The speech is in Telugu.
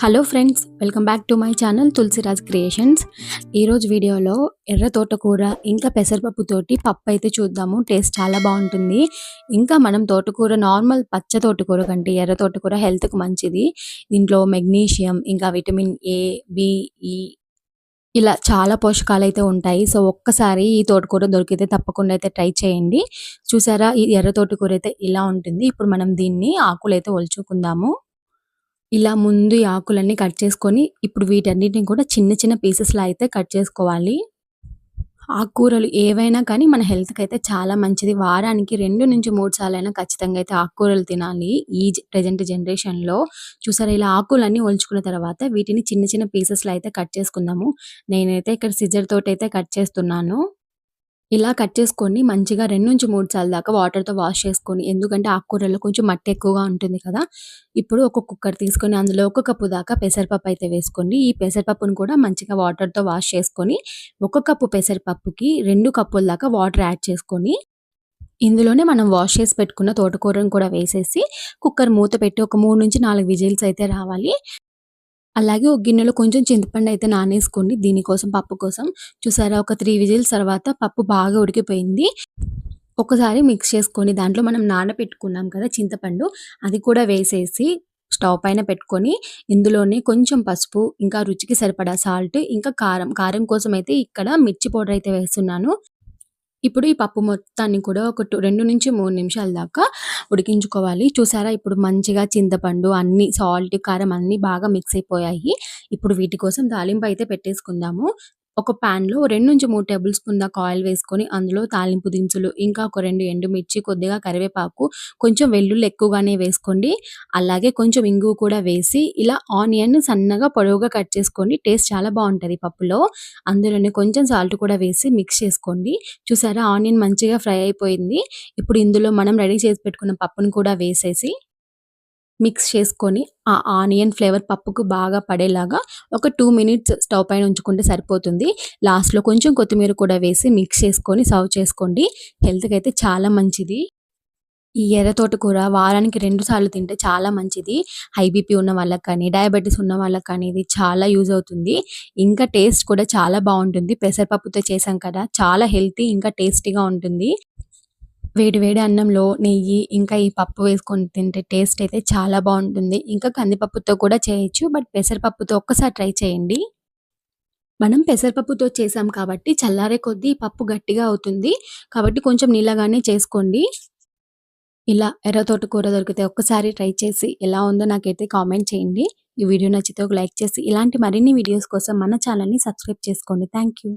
Hello friends welcome back to my channel Tulasiraj creations ఈరోజు వీడియోలో ఎర్ర తోటకూర ఇంకా పెసరపప్పుతోటి పప్పు అయితే చూద్దాము. టేస్ట్ చాలా బాగుంటుంది. ఇంకా మనం తోటకూర నార్మల్ పచ్చ తోటకూర కంటే ఎర్ర తోటకూర హెల్త్కి మంచిది. దీంట్లో మెగ్నీషియం ఇంకా విటమిన్ ఏ బిఈ ఇలా చాలా పోషకాలు అయితే ఉంటాయి. సో ఒక్కసారి ఈ తోటకూర దొరికితే తప్పకుండా అయితే ట్రై చేయండి. చూసారా ఈ ఎర్ర తోటకూర అయితే ఇలా ఉంటుంది. ఇప్పుడు మనం దీన్ని ఆకులు అయితే ఒలుచుకుందాము. ఇలా ముందు ఈ ఆకులన్నీ కట్ చేసుకొని ఇప్పుడు వీటన్నిటిని కూడా చిన్న చిన్న పీసెస్లో అయితే కట్ చేసుకోవాలి. ఆకుకూరలు ఏవైనా కానీ మన హెల్త్‌కి అయితే చాలా మంచిది. వారానికి 2-3 సార్లైనా ఖచ్చితంగా అయితే ఆకుకూరలు తినాలి. ఈ ప్రజెంట్ ప్రెజెంట్ జనరేషన్‌లో చూసారా ఇలా ఆకులన్నీ ఒలుచుకున్న తర్వాత వీటిని చిన్న చిన్న పీసెస్లో అయితే కట్ చేసుకుందాము. నేనైతే ఇక్కడ సిజర్ తోటి అయితే కట్ చేస్తున్నాను. ఇలా కట్ చేసుకొని మంచిగా 2-3 సార్లు దాకా వాటర్‌తో వాష్ చేసుకొని ఎందుకంటే ఆకుకూరల్లో కొంచెం మట్టి ఎక్కువగా ఉంటుంది కదా! ఇప్పుడు ఒక కుక్కర్ తీసుకొని అందులో ఒక కప్పు దాకా పెసరపప్పు అయితే వేసుకోండి. ఈ పెసరపప్పును కూడా మంచిగా వాటర్‌తో వాష్ చేసుకొని ఒక కప్పు పెసరపప్పుకి రెండు కప్పుల దాకా వాటర్ యాడ్ చేసుకొని ఇందులోనే మనం వాష్ చేసి పెట్టుకున్న తోటకూరను కూడా వేసేసి కుక్కర్ మూత పెట్టి ఒక 3-4 విజిల్స్ అయితే రావాలి. అలాగే ఒక గిన్నెలో కొంచెం చింతపండు అయితే నానేసుకోండి దీనికోసం పప్పు కోసం. చూసారా ఒక త్రీ విజిల్స్ తర్వాత పప్పు బాగా ఉడికిపోయింది. ఒకసారి మిక్స్ చేసుకొని దాంట్లో మనం నానబెట్టుకున్నాం కదా చింతపండు అది కూడా వేసేసి స్టవ్ పైన పెట్టుకొని ఇందులోనే కొంచెం పసుపు, ఇంకా రుచికి సరిపడా సాల్ట్, ఇంకా కారం. కారం కోసం అయితే ఇక్కడ మిర్చి పౌడర్ అయితే వేస్తున్నాను. ఇప్పుడు ఈ పప్పు మొత్తాన్ని కూడా ఒక రెండు నుంచి మూడు నిమిషాల దాకా ఉడికించుకోవాలి. చూసారా ఇప్పుడు మంచిగా చింతపండు అన్ని సాల్ట్, కారం అన్నీ బాగా మిక్స్ అయిపోయాయి. ఇప్పుడు వీటి కోసం తాలింపు అయితే పెట్టేసుకుందాము. ఒక పాన్‌లో 2-3 టేబుల్ స్పూన్ దాకా ఆయిల్ వేసుకొని అందులో తాలింపు దినుసులు, ఇంకా ఒక రెండు ఎండుమిర్చి, కొద్దిగా కరివేపాకు, కొంచెం వెల్లుల్లి ఎక్కువగానే వేసుకోండి. అలాగే కొంచెం ఇంగువ కూడా వేసి ఇలా ఆనియన్ సన్నగా పొడవుగా కట్ చేసుకోండి. టేస్ట్ చాలా బాగుంటుంది పప్పులో. అందులోనే కొంచెం సాల్ట్ కూడా వేసి మిక్స్ చేసుకోండి. చూసారా ఆనియన్ మంచిగా ఫ్రై అయిపోయింది. ఇప్పుడు ఇందులో మనం రెడీ చేసి పెట్టుకున్న పప్పును కూడా వేసేసి మిక్స్ చేసుకొని ఆ ఆనియన్ ఫ్లేవర్ పప్పుకు బాగా పడేలాగా ఒక టూ మినిట్స్ స్టవ్ పైన ఉంచుకుంటే సరిపోతుంది. లాస్ట్‌లో కొంచెం కొత్తిమీర కూడా వేసి మిక్స్ చేసుకొని సర్వ్ చేసుకోండి. హెల్త్‌కి అయితే చాలా మంచిది. ఈ ఎర్ర తోటకూర వారానికి రెండు సార్లు తింటే చాలా మంచిది. హై బీపీ ఉన్న వాళ్ళకి కానీ, డయాబెటిస్ ఉన్న వాళ్ళకి కానీ ఇది చాలా యూజ్ అవుతుంది. ఇంకా టేస్ట్ కూడా చాలా బాగుంటుంది పెసరపప్పుతో చేసాం కదా! చాలా హెల్తీ ఇంకా టేస్టీగా ఉంటుంది. వేడి వేడి అన్నంలో నెయ్యి ఇంకా ఈ పప్పు వేసుకొని తింటే టేస్ట్ అయితే చాలా బాగుంటుంది ఇంకా కందిపప్పుతో కూడా చేయొచ్చు. బట్ పెసరపప్పుతో ఒక్కసారి ట్రై చేయండి. మనం పెసరపప్పుతో చేసాం కాబట్టి చల్లారే కొద్దీ పప్పు గట్టిగా అవుతుంది. కాబట్టి కొంచెం నీళ్ళగానే చేసుకోండి. ఇలా ఎర్ర తోటకూర దొరికితే ఒక్కసారి ట్రై చేసి ఎలా ఉందో నాకైతే కామెంట్ చేయండి. ఈ వీడియో నచ్చితే ఒక లైక్ చేసి ఇలాంటి మరిన్ని వీడియోస్ కోసం మన ఛానల్‌ని సబ్స్క్రైబ్ చేసుకోండి. Thank you.